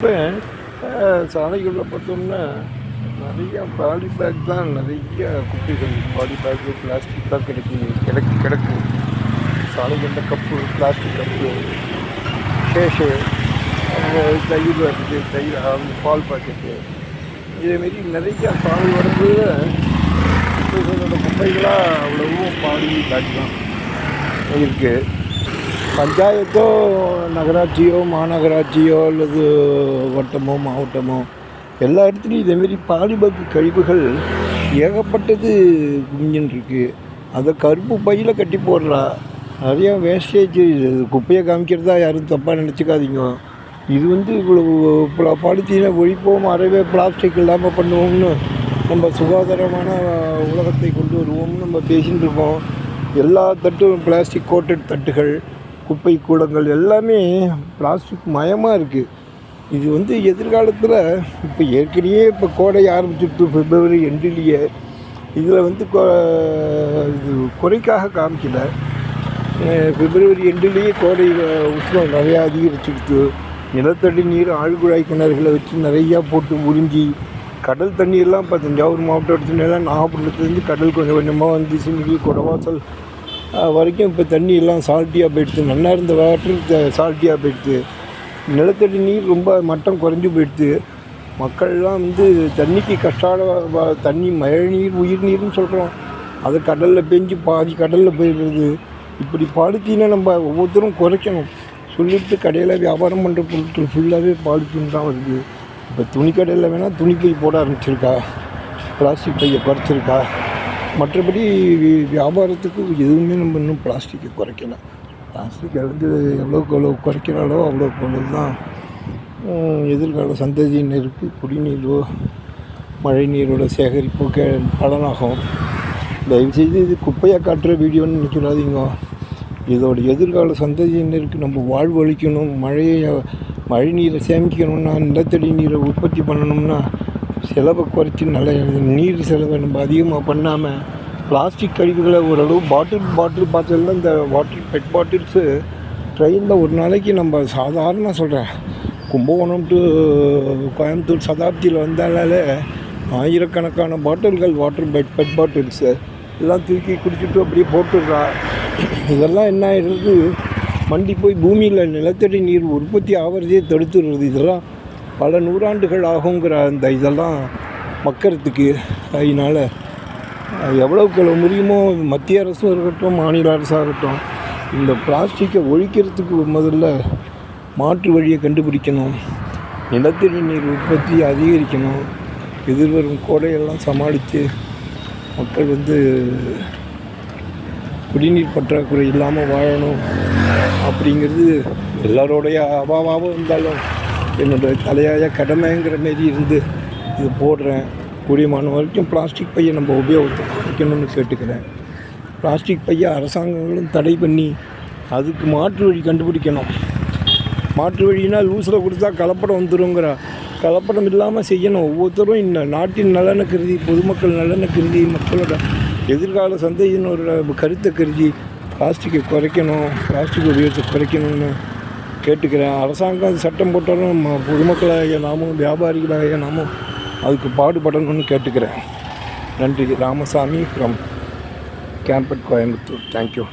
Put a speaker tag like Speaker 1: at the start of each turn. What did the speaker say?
Speaker 1: இப்போ சாலைகளில் பார்த்தோம்னா நிறைய பாடி பேக் தான் நிறைய குப்பைகள். பாடி பேக்கு பிளாஸ்டிக் தான் கிடைக்கு கிடக்கு கிடக்கு. சாலைகளில் கப்பு பிளாஸ்டிக் கப்பு. கேஷு தயிர் பாக்கெட்டு தயிர் பால் பாக்கெட்டு இதேமாரி நிறைய சாலை வரும்போது குப்பைகளோட குப்பைகளாக அவ்வளவும் பாலி பேக் தான் இருக்குது பஞ்சாயத்தோ நகராட்சியோ மாநகராட்சியோ அல்லது வட்டமோ மாவட்டமோ எல்லா இடத்துலையும் இதேமாரி பாலிபக்கு கழிவுகள் ஏகப்பட்டது குமிஞ்சுன்னு அதை கருப்பு பையில் கட்டி போடுறா நிறையா வேஸ்டேஜ் குப்பையை காமிக்கிறதா யாரும் தப்பாக நினச்சிக்காதீங்க. இது வந்து இவ்வளோ பாலித்தீனை ஒழிப்போம் அறவே பிளாஸ்டிக் இல்லாமல் பண்ணுவோம்னு நம்ம சுகாதாரமான உலகத்தை கொண்டு வருவோம்னு நம்ம பேசின்னு இருக்கோம் எல்லா தட்டும் பிளாஸ்டிக் கோட்டட் தட்டுகள் குப்பை கூடங்கள் எல்லாமே பிளாஸ்டிக் மயமாக இருக்குது இது வந்து எதிர்காலத்தில் இப்போ ஏற்கனவே இப்போ கோடை ஆரம்பிச்சிட்டு பிப்ரவரி எண்டிலேயே இதில் வந்து கொ- இது குறைக்காக காமிக்கல. பிப்ரவரி எண்டுலேயே கோடை உஷ்ணம் நிறையா அதிகரிச்சுக்கிட்டு நிலத்தடி நீர் ஆழ்குழாய் கிணறுகளை வச்சு நிறையா போட்டு உறிஞ்சி கடல் தண்ணியெல்லாம் இப்போ தஞ்சாவூர் மாவட்டத்துலலாம் நாகப்பட்டினத்துலேருந்து கடல் கொஞ்சம் கொஞ்சமாக வந்து சிமிக்கி குடவாசல் வரைக்கும் இப்போ தண்ணி எல்லாம் சால்ட்டியாக போயிடுது. நல்லா இருந்த வாட்டர் சால்ட்டியாக போயிடுது. நிலத்தடி நீர் ரொம்ப மட்டம் குறைஞ்சி போயிடுது. மக்கள்லாம் வந்து தண்ணிக்கு கஷ்டால தண்ணி மழை நீர் உயிர் நீர்னு சொல்கிறோம் அது கடலில் பெஞ்சு பாதி கடலில் போயிடுறது இப்படி பாலித்தீனை நம்ம ஒவ்வொருத்தரும் குறைக்கணும். சொல்லிட்டு கடையில் வியாபாரம் பண்ணுற பொருட்கள் ஃபுல்லாகவே பாலித்தீன் தான் வருது. இப்போ துணி கடையில் வேணால் துணி பை போட ஆரம்பிச்சிருக்கா. பிளாஸ்டிக் பையை குறைச்சிருக்கா மற்றபடி வியாபாரத்துக்கு எதுவுமே நம்ம இன்னும் பிளாஸ்டிக்கை குறைக்கல. பிளாஸ்டிக்கை வந்து எவ்வளோக்கு எவ்வளோ குறைக்கிறாலோ அவ்வளோக்கு அவ்வளோ தான். எதிர்கால எதிர்கால சந்ததியினருக்கு குடிநீரோ மழை நீரோட சேகரிப்போ கே பலனாகும். தயவுசெய்து இது குப்பையாக காட்டுற வீடியோன்னு நினைச்சிடாதீங்க. இதோட எதிர்கால சந்ததியினருக்கு நம்ம வாழ்வழிக்கணும் மழையை மழை நீரை சேமிக்கணும்னா நிலத்தடி நீரை உற்பத்தி பண்ணணும்னா செலவை குறைச்சி நல்ல நீர் செலவை நம்ம அதிகமாக பண்ணாமல் பிளாஸ்டிக் கழிவுகளை ஓரளவு பாட்டில் பாட்டில் பார்த்ததுல இந்த வாட்டர் பெட் பாட்டில்ஸு ட்ரெயினில் ஒரு நாளைக்கு நம்ம சாதாரண சொல்கிறேன் கும்பகோணம் டு கோயம்புத்தூர் சதாப்தியில் வந்தாலே ஆயிரக்கணக்கான பாட்டில்கள் வாட்டர் பெட் பெட் பாட்டில்ஸு எல்லாம் தூக்கி குடிச்சிட்டு அப்படியே போட்டுடுறா. இதெல்லாம் என்ன ஆயிடுறது மண்டி போய் பூமியில் நிலத்தடி நீர் உற்பத்தி ஆகிறதே தடுத்துடுறது இதெல்லாம் பல நூறாண்டுகள் ஆகுங்கிற அந்த இதெல்லாம் மக்கிறதுக்கு அதனால் எவ்வளோக்கு எவ்வளோ முடியுமோ மத்திய அரசும் இருக்கட்டும் மாநில அரசாக இருக்கட்டும் இந்த பிளாஸ்டிக்கை ஒழிக்கிறதுக்கு முதல்ல மாற்று வழியை கண்டுபிடிக்கணும் நிலத்தடி நீர் உற்பத்தி அதிகரிக்கணும் எதிர்வரும் கோடையெல்லாம் சமாளித்து மக்கள் வந்து குடிநீர் பற்றாக்குறை இல்லாமல் வாழணும் அப்படிங்கிறது எல்லாரோடைய அபாவாகவும் இருந்தாலும் என்னோட தலையாய கடமைங்கிற மாரி இருந்து இது போடுறேன். கூடியமான வரைக்கும் பிளாஸ்டிக் பையை நம்ம உபயோகத்தை குறைக்கணும்னு கேட்டுக்கிறேன். பிளாஸ்டிக் பையை அரசாங்கங்களும் தடை பண்ணி அதுக்கு மாற்று வழி கண்டுபிடிக்கணும். மாற்று வழினா லூஸில் கொடுத்தா கலப்படம் வந்துருங்கிற கலப்படம் இல்லாமல் செய்யணும். ஒவ்வொருத்தரும் இந்த நாட்டின் நலனை கருதி பொதுமக்கள் நலனை கருதி மக்களோட எதிர்கால சந்தையினோட கருத்தை கருதி பிளாஸ்டிக்கை குறைக்கணும் பிளாஸ்டிக் உபயோகத்தை குறைக்கணும்னு கேட்டுக்கிறேன். அரசாங்கம் சட்டம் போட்டாலும் நம்ம பொதுமக்களாகிய நாமும் வியாபாரிகளாகிய நாமும் அதுக்கு பாடுபடணும்னு கேட்டுக்கிறேன். நன்றி. ராமசாமி ஃப்ரம் கேம்பட் கோயம்புத்தூர் தேங்க்யூ